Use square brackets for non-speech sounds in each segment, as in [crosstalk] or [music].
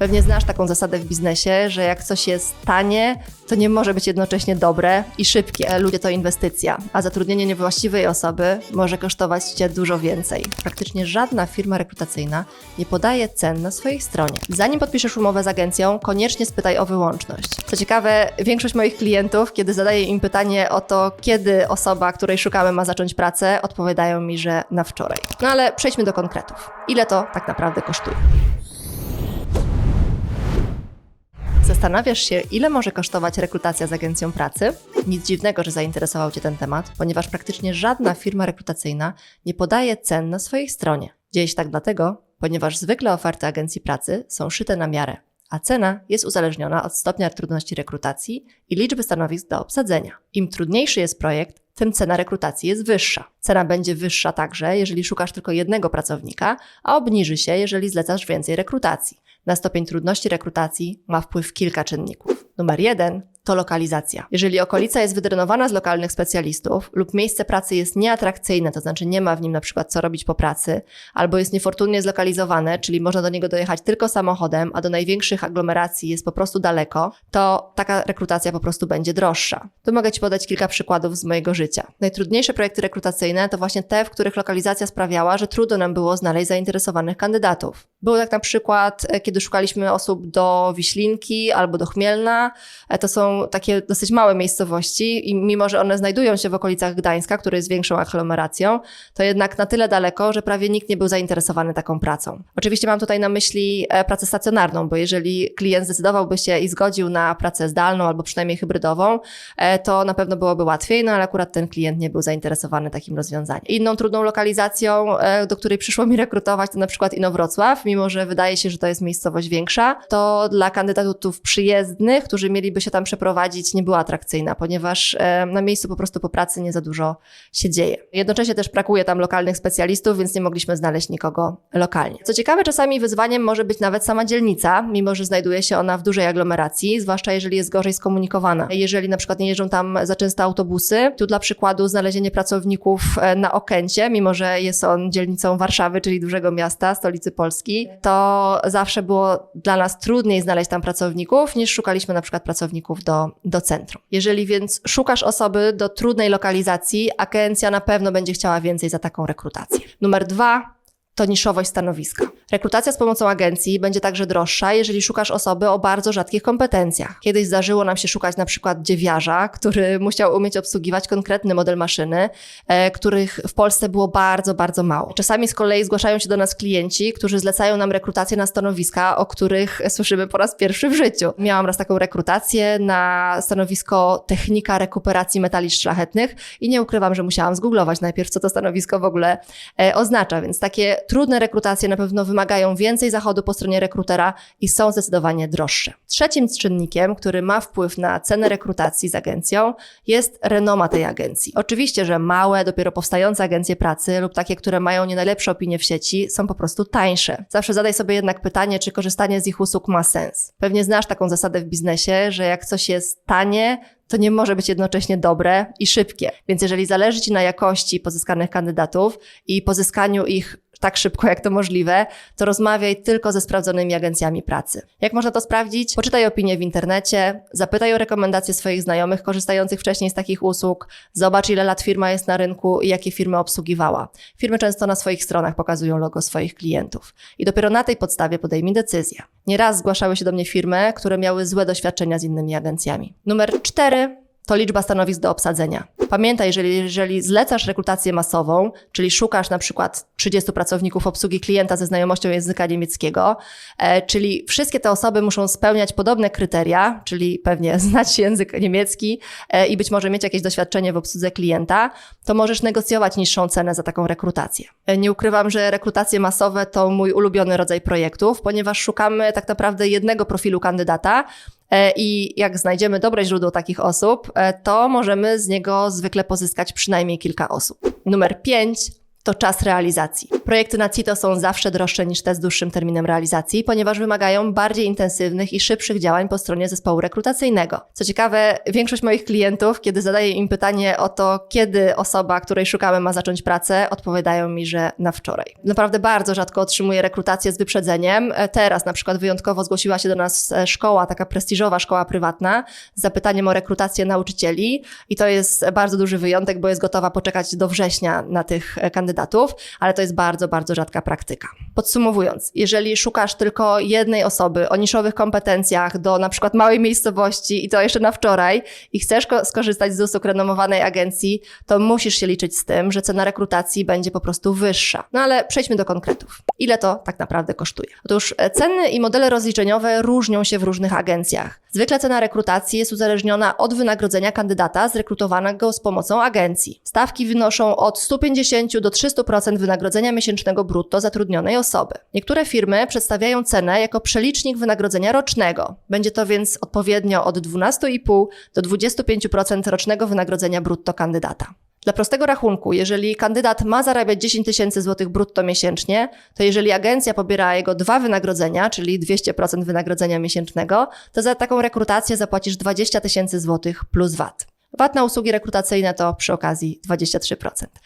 Pewnie znasz taką zasadę w biznesie, że jak coś jest tanie, to nie może być jednocześnie dobre i szybkie. Ludzie to inwestycja, a zatrudnienie niewłaściwej osoby może kosztować cię dużo więcej. Praktycznie żadna firma rekrutacyjna nie podaje cen na swojej stronie. Zanim podpiszesz umowę z agencją, koniecznie spytaj o wyłączność. Co ciekawe, większość moich klientów, kiedy zadaję im pytanie o to, kiedy osoba, której szukamy, ma zacząć pracę, odpowiadają mi, że na wczoraj. No ale przejdźmy do konkretów. Ile to tak naprawdę kosztuje? Zastanawiasz się, ile może kosztować rekrutacja z agencją pracy? Nic dziwnego, że zainteresował Cię ten temat, ponieważ praktycznie żadna firma rekrutacyjna nie podaje cen na swojej stronie. Dzieje się tak dlatego, ponieważ zwykle oferty agencji pracy są szyte na miarę, a cena jest uzależniona od stopnia trudności rekrutacji i liczby stanowisk do obsadzenia. Im trudniejszy jest projekt, tym cena rekrutacji jest wyższa. Cena będzie wyższa także, jeżeli szukasz tylko jednego pracownika, a obniży się, jeżeli zlecasz więcej rekrutacji. Na stopień trudności rekrutacji ma wpływ kilka czynników. Numer jeden to lokalizacja. Jeżeli okolica jest wydrenowana z lokalnych specjalistów lub miejsce pracy jest nieatrakcyjne, to znaczy nie ma w nim na przykład co robić po pracy, albo jest niefortunnie zlokalizowane, czyli można do niego dojechać tylko samochodem, a do największych aglomeracji jest po prostu daleko, to taka rekrutacja po prostu będzie droższa. Tu mogę Ci podać kilka przykładów z mojego życia. Najtrudniejsze projekty rekrutacyjne to właśnie te, w których lokalizacja sprawiała, że trudno nam było znaleźć zainteresowanych kandydatów. Było tak na przykład, e, kiedy szukaliśmy osób do Wiślinki albo do Chmielna. E, To są takie dosyć małe miejscowości i mimo, że one znajdują się w okolicach Gdańska, który jest większą aglomeracją, to jednak na tyle daleko, że prawie nikt nie był zainteresowany taką pracą. Oczywiście mam tutaj na myśli e, pracę stacjonarną, bo jeżeli klient zdecydowałby się i zgodził na pracę zdalną albo przynajmniej hybrydową, e, to na pewno byłoby łatwiej, no ale akurat ten klient nie był zainteresowany takim rozwiązaniem. Inną trudną lokalizacją, e, do której przyszło mi rekrutować, to na przykład Inowrocław, mimo że wydaje się, że to jest miejscowość większa, to dla kandydatów przyjezdnych, którzy mieliby się tam przeprowadzić, nie była atrakcyjna, ponieważ e, na miejscu po prostu po pracy nie za dużo się dzieje. Jednocześnie też brakuje tam lokalnych specjalistów, więc nie mogliśmy znaleźć nikogo lokalnie. Co ciekawe, czasami wyzwaniem może być nawet sama dzielnica, mimo że znajduje się ona w dużej aglomeracji, zwłaszcza jeżeli jest gorzej skomunikowana. Jeżeli na przykład nie jeżdżą tam za często autobusy, tu dla przykładu znalezienie pracowników e, na Okęcie, mimo że jest on dzielnicą Warszawy, czyli dużego miasta, stolicy Polski, to zawsze było dla nas trudniej znaleźć tam pracowników, niż szukaliśmy na przykład pracowników do, do centrum. Jeżeli więc szukasz osoby do trudnej lokalizacji, agencja na pewno będzie chciała więcej za taką rekrutację. Numer dwa to niszowość stanowiska. Rekrutacja z pomocą agencji będzie także droższa, jeżeli szukasz osoby o bardzo rzadkich kompetencjach. Kiedyś zdarzyło nam się szukać na przykład dziewiarza, który musiał umieć obsługiwać konkretny model maszyny, e, których w Polsce było bardzo, bardzo mało. Czasami z kolei zgłaszają się do nas klienci, którzy zlecają nam rekrutację na stanowiska, o których [laughs] słyszymy po raz pierwszy w życiu. Miałam raz taką rekrutację na stanowisko technika rekuperacji metali szlachetnych i nie ukrywam, że musiałam zgooglować najpierw, co to stanowisko w ogóle e, oznacza, więc takie trudne rekrutacje na pewno wymagają więcej zachodu po stronie rekrutera i są zdecydowanie droższe. Trzecim czynnikiem, który ma wpływ na cenę rekrutacji z agencją, jest renoma tej agencji. Oczywiście, że małe, dopiero powstające agencje pracy lub takie, które mają nie najlepsze opinie w sieci, są po prostu tańsze. Zawsze zadaj sobie jednak pytanie, czy korzystanie z ich usług ma sens. Pewnie znasz taką zasadę w biznesie, że jak coś jest tanie, to nie może być jednocześnie dobre i szybkie. Więc jeżeli zależy Ci na jakości pozyskanych kandydatów i pozyskaniu ich tak szybko, jak to możliwe, to rozmawiaj tylko ze sprawdzonymi agencjami pracy. Jak można to sprawdzić? Poczytaj opinie w internecie, zapytaj o rekomendacje swoich znajomych korzystających wcześniej z takich usług, zobacz ile lat firma jest na rynku i jakie firmy obsługiwała. Firmy często na swoich stronach pokazują logo swoich klientów. I dopiero na tej podstawie podejmij decyzję. Nieraz zgłaszały się do mnie firmy, które miały złe doświadczenia z innymi agencjami. Numer cztery to liczba stanowisk do obsadzenia. Pamiętaj, jeżeli, jeżeli zlecasz rekrutację masową, czyli szukasz na przykład 30 pracowników obsługi klienta ze znajomością języka niemieckiego, e, czyli wszystkie te osoby muszą spełniać podobne kryteria, czyli pewnie [laughs] znać język niemiecki e, i być może mieć jakieś doświadczenie w obsłudze klienta, to możesz negocjować niższą cenę za taką rekrutację. E, nie ukrywam, że rekrutacje masowe to mój ulubiony rodzaj projektów, ponieważ szukamy tak naprawdę jednego profilu kandydata, I jak znajdziemy dobre źródło takich osób, e, to możemy z niego zwykle pozyskać przynajmniej kilka osób. Numer pięć to czas realizacji. Projekty na CITO są zawsze droższe niż te z dłuższym terminem realizacji, ponieważ wymagają bardziej intensywnych i szybszych działań po stronie zespołu rekrutacyjnego. Co ciekawe, większość moich klientów, kiedy zadaję im pytanie o to, kiedy osoba, której szukamy, ma zacząć pracę, odpowiadają mi, że na wczoraj. Naprawdę bardzo rzadko otrzymuję rekrutację z wyprzedzeniem. E, Teraz na przykład wyjątkowo zgłosiła się do nas e, szkoła, taka prestiżowa szkoła prywatna, z zapytaniem o rekrutację nauczycieli i to jest bardzo duży wyjątek, bo jest gotowa poczekać do września na tych e, kandydatów, ale to jest bardzo, bardzo rzadka praktyka. Podsumowując, jeżeli szukasz tylko jednej osoby o niszowych kompetencjach do na przykład małej miejscowości i to jeszcze na wczoraj i chcesz ko- skorzystać z usług renomowanej agencji, to musisz się liczyć z tym, że cena rekrutacji będzie po prostu wyższa. No ale przejdźmy do konkretów. Ile to tak naprawdę kosztuje? Otóż e, ceny i modele rozliczeniowe różnią się w różnych agencjach. Zwykle cena rekrutacji jest uzależniona od wynagrodzenia kandydata zrekrutowanego z pomocą agencji. Stawki wynoszą od 150 do 300% wynagrodzenia miesięcznego brutto zatrudnionej osoby. Niektóre firmy przedstawiają cenę jako przelicznik wynagrodzenia rocznego. Będzie to więc odpowiednio od 12,5 do 25% rocznego wynagrodzenia brutto kandydata. Dla prostego rachunku, jeżeli kandydat ma zarabiać 10 tysięcy złotych brutto miesięcznie, to jeżeli agencja pobiera jego dwa wynagrodzenia, czyli 200% wynagrodzenia miesięcznego, to za taką rekrutację zapłacisz 20 tysięcy złotych plus VAT. VAT na usługi rekrutacyjne to przy okazji 23%.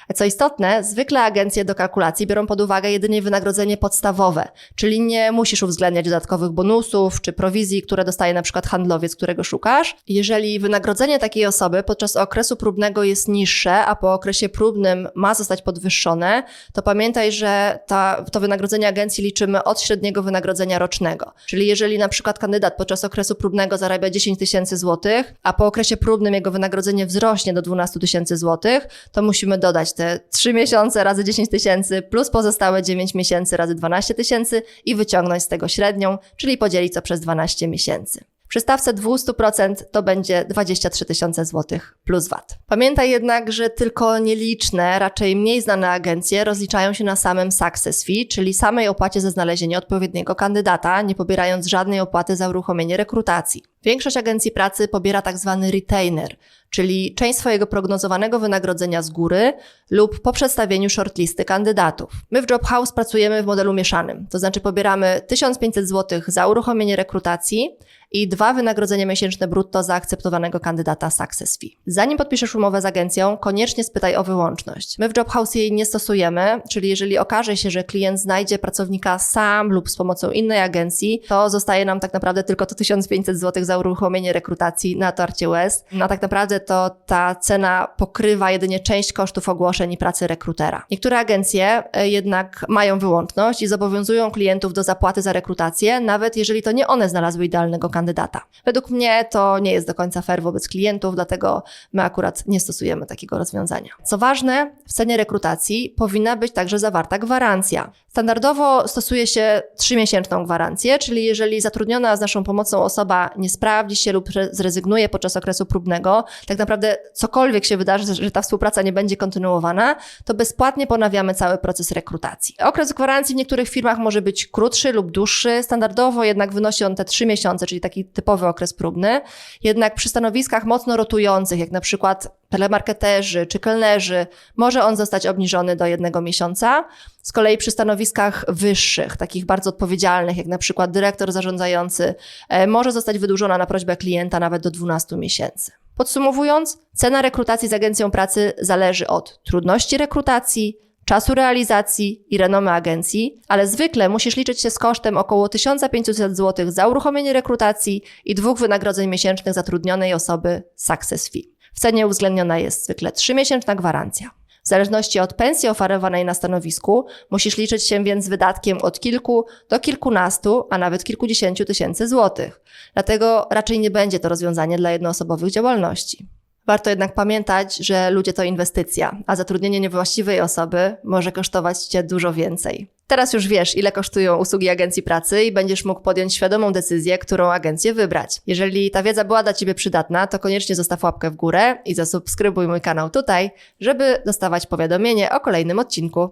A co istotne, zwykle agencje do kalkulacji biorą pod uwagę jedynie wynagrodzenie podstawowe, czyli nie musisz uwzględniać dodatkowych bonusów czy prowizji, które dostaje na przykład handlowiec, którego szukasz. Jeżeli wynagrodzenie takiej osoby podczas okresu próbnego jest niższe, a po okresie próbnym ma zostać podwyższone, to pamiętaj, że ta, to wynagrodzenie agencji liczymy od średniego wynagrodzenia rocznego. Czyli jeżeli na przykład kandydat podczas okresu próbnego zarabia 10 tysięcy złotych, a po okresie próbnym jego wynagrodzenie wzrośnie do 12 tysięcy złotych, to musimy dodać te 3 miesiące razy 10 tysięcy plus pozostałe 9 miesięcy razy 12 tysięcy i wyciągnąć z tego średnią, czyli podzielić to przez 12 miesięcy. Przy stawce 200% to będzie 23 tysiące złotych plus VAT. Pamiętaj jednak, że tylko nieliczne, raczej mniej znane agencje rozliczają się na samym success fee, czyli samej opłacie za znalezienie odpowiedniego kandydata, nie pobierając żadnej opłaty za uruchomienie rekrutacji. Większość agencji pracy pobiera tak zwany retainer, czyli część swojego prognozowanego wynagrodzenia z góry lub po przedstawieniu shortlisty kandydatów. My w Jobhouse pracujemy w modelu mieszanym, to znaczy pobieramy 1500 zł za uruchomienie rekrutacji i dwa wynagrodzenia miesięczne brutto za akceptowanego kandydata success fee. Zanim podpiszesz umowę z agencją, koniecznie spytaj o wyłączność. My w Jobhouse jej nie stosujemy, czyli jeżeli okaże się, że klient znajdzie pracownika sam lub z pomocą innej agencji, to zostaje nam tak naprawdę tylko to 1500 zł za uruchomienie rekrutacji na Torcie West. No tak naprawdę to ta cena pokrywa jedynie część kosztów ogłoszeń i pracy rekrutera. Niektóre agencje e, jednak mają wyłączność i zobowiązują klientów do zapłaty za rekrutację, nawet jeżeli to nie one znalazły idealnego kandydata. Według mnie to nie jest do końca fair wobec klientów, dlatego my akurat nie stosujemy takiego rozwiązania. Co ważne, w cenie rekrutacji powinna być także zawarta gwarancja. Standardowo stosuje się 3-miesięczną gwarancję, czyli jeżeli zatrudniona z naszą pomocą osoba nie sprawdzi się lub re- zrezygnuje podczas okresu próbnego, tak naprawdę cokolwiek się wydarzy, że ta współpraca nie będzie kontynuowana, to bezpłatnie ponawiamy cały proces rekrutacji. Okres gwarancji w niektórych firmach może być krótszy lub dłuższy, standardowo jednak wynosi on te 3 miesiące, czyli taki typowy okres próbny. Jednak przy stanowiskach mocno rotujących, jak na przykład telemarketerzy czy kelnerzy, może on zostać obniżony do jednego miesiąca. Z kolei przy stanowiskach wyższych, takich bardzo odpowiedzialnych, jak na przykład dyrektor zarządzający, e, może zostać wydłużona na prośbę klienta nawet do 12 miesięcy. Podsumowując, cena rekrutacji z agencją pracy zależy od trudności rekrutacji, czasu realizacji i renomy agencji, ale zwykle musisz liczyć się z kosztem około 1500 zł za uruchomienie rekrutacji i dwóch wynagrodzeń miesięcznych zatrudnionej osoby success fee. W cenie uwzględniona jest zwykle 3-miesięczna gwarancja. W zależności od pensji oferowanej na stanowisku, musisz liczyć się więc z wydatkiem od kilku do kilkunastu, a nawet kilkudziesięciu tysięcy złotych. Dlatego raczej nie będzie to rozwiązanie dla jednoosobowych działalności. Warto jednak pamiętać, że ludzie to inwestycja, a zatrudnienie niewłaściwej osoby może kosztować Cię dużo więcej. Teraz już wiesz, ile kosztują usługi agencji pracy i będziesz mógł podjąć świadomą decyzję, którą agencję wybrać. Jeżeli ta wiedza była dla Ciebie przydatna, to koniecznie zostaw łapkę w górę i zasubskrybuj mój kanał tutaj, żeby dostawać powiadomienie o kolejnym odcinku.